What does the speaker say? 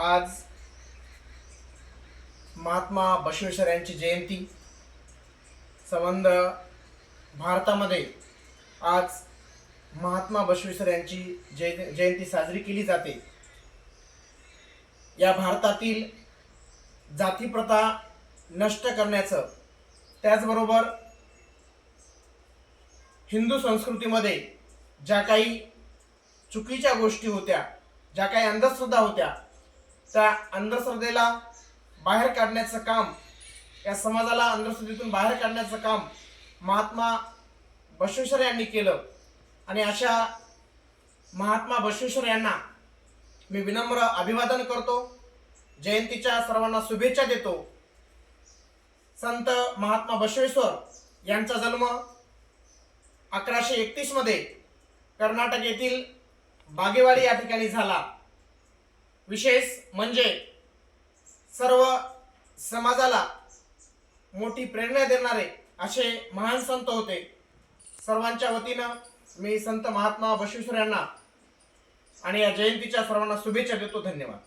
आज महात्मा बसवेश्वर यांची जयंती. संबंध भारतामध्ये आज महात्मा बसवेश्वर यांची जय जयंती साजरी केली जाते. या भारतातील जातीप्रथा नष्ट करण्याचं त्याचबरोबर हिंदू संस्कृतीमध्ये ज्या काही चुकीच्या गोष्टी होत्या ज्या काही अंधश्रद्धा होत्या त्या अंधश्रद्धेला बाहेर काढण्याचं काम या समाजाला अंधश्रद्धेतून बाहेर काढण्याचं काम महात्मा बसवेश्वर यांनी केलं. आणि अशा महात्मा बसवेश्वर यांना मी विनम्र अभिवादन करतो. जयंतीच्या सर्वांना शुभेच्छा देतो. संत महात्मा बसवेश्वर यांचा जन्म अकराशे एकतीसमध्ये कर्नाटक येथील बागेवाडी या ठिकाणी झाला. विशेष म्हणजे सर्व समाजाला मोठी प्रेरणा देणारे असे महान संत होते. सर्वांच्या वतीनं मी संत महात्मा बसवेश्वर यांना आणि या जयंतीच्या सर्वांना शुभेच्छा देतो. धन्यवाद.